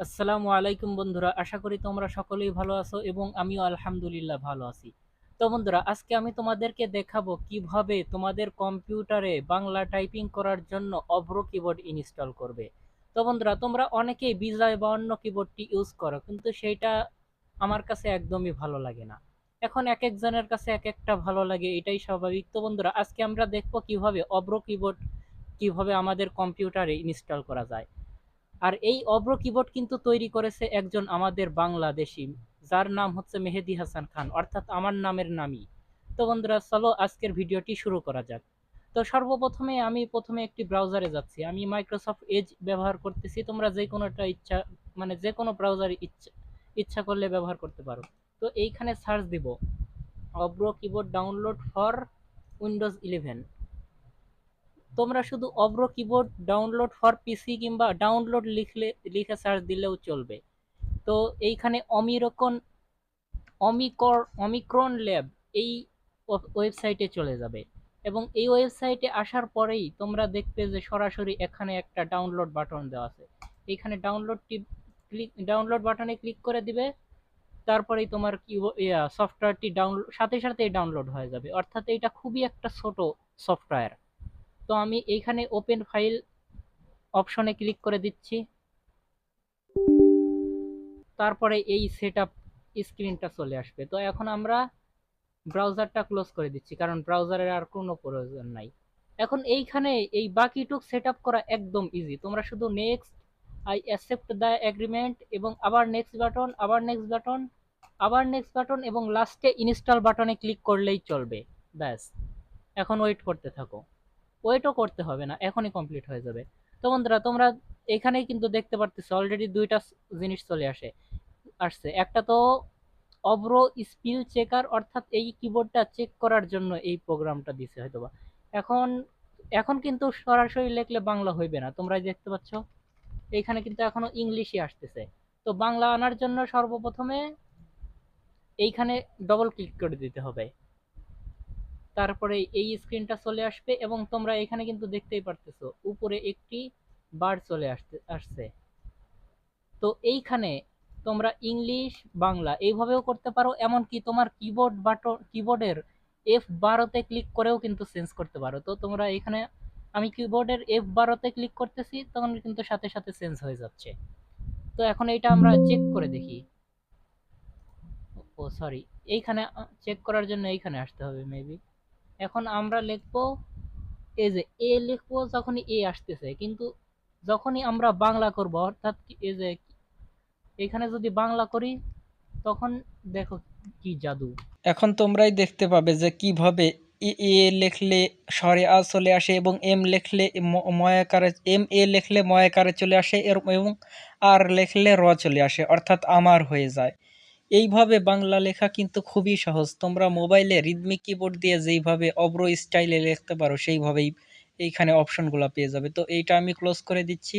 আসসালামু আলাইকুম বন্ধুরা, আশা করি তোমরা সকলেই ভালো আছো এবং আমিও আলহামদুলিল্লাহ ভালো আছি। তো বন্ধুরা, আজকে আমি তোমাদেরকে দেখাবো কীভাবে তোমাদের কম্পিউটারে বাংলা টাইপিং করার জন্য অভ্র কিবোর্ড ইনস্টল করবে। তো বন্ধুরা, তোমরা অনেকেই বিজয় বা অন্য কিবোর্ডটি ইউজ করো, কিন্তু সেইটা আমার কাছে একদমই ভালো লাগে না। এখন এক একজনের কাছে এক একটা ভালো লাগে, এটাই স্বাভাবিক। তো বন্ধুরা, আজকে আমরা দেখব কীভাবে অভ্র কিবোর্ড কীভাবে আমাদের কম্পিউটারে ইনস্টল করা যায়। আর এই অব্র কিবোর্ড কিন্তু তৈরি করেছে একজন আমাদের বাংলাদেশি, যার নাম হচ্ছে মেহেদি হাসান খান, অর্থাৎ আমার নামের নামই। তো বন্ধুরা, চলো আজকের ভিডিওটি শুরু করা যাক। তো সর্বপ্রথমে আমি প্রথমে একটি ব্রাউজারে যাচ্ছি। আমি মাইক্রোসফট এজ ব্যবহার করতেছি। তোমরা যে কোনোটা ইচ্ছা মানে যে কোনো ব্রাউজার ইচ্ছা ইচ্ছা করলে ব্যবহার করতে পারো। তো এইখানে সার্চ দিব। Avro keyboard download for Windows eleven তোমরা শুধু Avro keyboard download for PC কিংবা ডাউনলোড লিখলে, লিখে সার্চ দিলেও চলবে। তো এইখানে অমিরকন, অমিকর, অমিক্রন ল্যাব এই ওয়েবসাইটে চলে যাবে। এবং এই ওয়েবসাইটে আসার পরেই তোমরা দেখবে যে সরাসরি এখানে একটা ডাউনলোড বাটন দেওয়া আছে। এইখানে ডাউনলোডটি ক্লিক ডাউনলোড বাটনে ক্লিক করে দিবে। তারপরেই তোমার সফটওয়্যারটি ডাউনলোড সাথে সাথেই ডাউনলোড হয়ে যাবে। অর্থাৎ এটা খুবই একটা ছোট সফটওয়্যার তো আমি এইখানে ওপেন ফাইল অপশনে ক্লিক করে দিচ্ছি। তারপরে এই সেট আপ স্ক্রিনটা চলে আসবে। তো এখন আমরা ব্রাউজারটা ক্লোজ করে দিচ্ছি, কারণ ব্রাউজারের আর কোনো প্রয়োজন নাই। এখন এইখানে এই বাকিটুক সেট করা একদম ইজি তোমরা শুধু next I accept the agreement এবং আবার নেক্সট বাটন আবার নেক্সট বাটন আবার নেক্সট বাটন এবং লাস্টে ইনস্টল বাটনে ক্লিক করলেই চলবে। ব্যাস। এখন ওয়েট করতে থাকো। ওয়েটও করতে হবে না, এখনই কমপ্লিট হয়ে যাবে। তো বন্ধুরা, তোমরা এখানেই কিন্তু দেখতে পারতেছো অলরেডি দুইটা জিনিস চলে আসে, আসছে। একটা তো অব্র স্পিল চেকার অর্থাৎ এই কিবোর্ডটা চেক করার জন্য এই প্রোগ্রামটা দিছে হয়তোবা। এখন এখন কিন্তু সরাসরি লেখলে বাংলা হইবে না। তোমরা দেখতে পাচ্ছ, এইখানে কিন্তু এখনও ইংলিশই আসতেছে। তো বাংলা আনার জন্য সর্বপ্রথমে এইখানে ডবল ক্লিক করে দিতে হবে। তারপরে এই স্ক্রিনটা চলে আসবে এবং তোমরা এখানে কিন্তু দেখতেই পারতেছো, উপরে একটি বার চলে আসতে, আসছে। তো এইখানে তোমরা ইংলিশ বাংলা এইভাবেও করতে পারো, এমনকি তোমার কিবোর্ড বাটন কিবোর্ডের এফ বারোতে ক্লিক করেও কিন্তু চেঞ্জ করতে পারো। তো তোমরা এখানে, আমি কিবোর্ডের এফ বারোতে ক্লিক করতেছি, তখন কিন্তু সাথে সাথে চেঞ্জ হয়ে যাচ্ছে। তো এখন এইটা আমরা চেক করে দেখি। ও সরি এইখানে চেক করার জন্য এইখানে আসতে হবে মেবি এখন আমরা লিখব এই যে এ লিখব যখনই এ আসতেছে, কিন্তু যখনই আমরা বাংলা করব, অর্থাৎ এই যে এখানে যদি বাংলা করি, তখন দেখো কি জাদু। এখন তোমরাই দেখতে পাবে যে কীভাবে এ লিখলে স্বরে আ চলে আসে এবং এম লিখলে ময়াকারে, এম, এ লিখলে ময়াকারে চলে আসে এবং আর লিখলে র চলে আসে, অর্থাৎ আমার হয়ে যায়। এইভাবে বাংলা লেখা কিন্তু খুবই সহজ। তোমরা মোবাইলে রিদমিক কিবোর্ড দিয়ে যেইভাবে অব্র স্টাইলে লিখতে পারো, সেইভাবেই এইখানে অপশনগুলো পেয়ে যাবে। তো এইটা আমি ক্লোজ করে দিচ্ছি।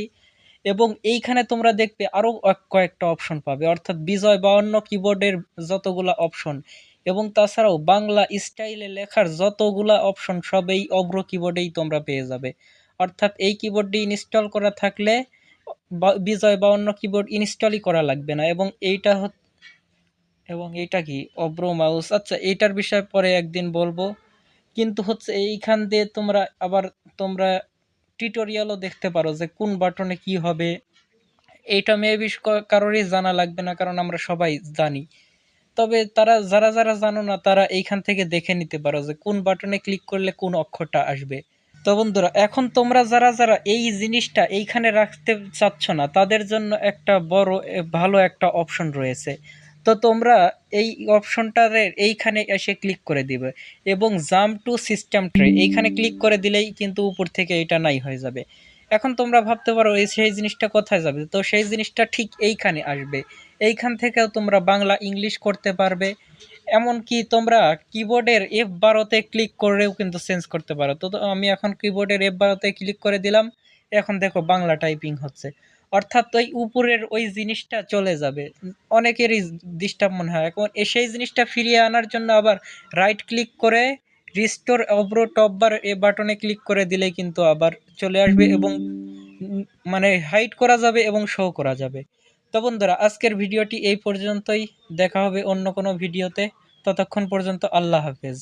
এবং এইখানে তোমরা দেখবে আরও কয়েকটা অপশন পাবে। অর্থাৎ বিজয় বা অন্য কিবোর্ডের যতগুলা অপশন এবং তাছাড়াও বাংলা স্টাইলে লেখার যতগুলা অপশন সব এই অগ্র কিবোর্ডেই তোমরা পেয়ে যাবে। অর্থাৎ এই কিবোর্ডটি ইনস্টল করা থাকলে বিজয় বা অন্য কিবোর্ড ইনস্টলই করা লাগবে না। এবং এইটা এবং এটা কি? অব্র মাউস। আচ্ছা এইটার বিষয়ে পরে একদিন বলব। কিন্তু হচ্ছে এইখান দিয়ে তোমরা আবার তোমরা টিউটোরিয়ালও দেখতে পারো যে কোন বাটনে কি হবে। এইটা মেবি কারোরই জানা লাগবে না, কারণ আমরা সবাই জানি। তবে তারা, যারা যারা জানো না, তারা এইখান থেকে দেখে নিতে পারো যে কোন বাটনে ক্লিক করলে কোন অক্ষরটা আসবে। তো বন্ধুরা, এখন তোমরা যারা যারা এই জিনিসটা এইখানে রাখতে চাচ্ছ না, তাদের জন্য একটা বড় ভালো একটা অপশন রয়েছে। তো তোমরা এই অপশনটারে এইখানে এসে ক্লিক করে দিবে এবং জাম্প টু সিস্টেম ট্রে এইখানে ক্লিক করে দিলেই কিন্তু উপর থেকে এটা নাই হয়ে যাবে। এখন তোমরা ভাবতে পারো এই সেই জিনিসটা কোথায় যাবে? তো সেই জিনিসটা ঠিক এইখানে আসবে। এইখান থেকেও তোমরা বাংলা, ইংলিশ করতে পারবে। এমনকি তোমরা কিবোর্ডের এফ বারোতে ক্লিক করেও কিন্তু চেঞ্জ করতে পারো। তো আমি এখন কিবোর্ডের এফ বারোতে ক্লিক করে দিলাম। এখন দেখো বাংলা টাইপিং হচ্ছে। অর্থাৎ ওই উপরের ওই জিনিসটা চলে যাবে। অনেকেরই ডিস্টার্ব মনে হয়। এখন সেই জিনিসটা ফিরিয়ে আনার জন্য আবার রাইট ক্লিক করে রিস্টোর অব্রো টপ বার এ বাটনে ক্লিক করে দিলে কিন্তু আবার চলে আসবে এবং মানে হাইড করা যাবে এবং শো করা যাবে। তো বন্ধুরা, আজকের ভিডিওটি এই পর্যন্তই। দেখা হবে অন্য কোনো ভিডিওতে। ততক্ষণ পর্যন্ত আল্লাহ হাফেজ।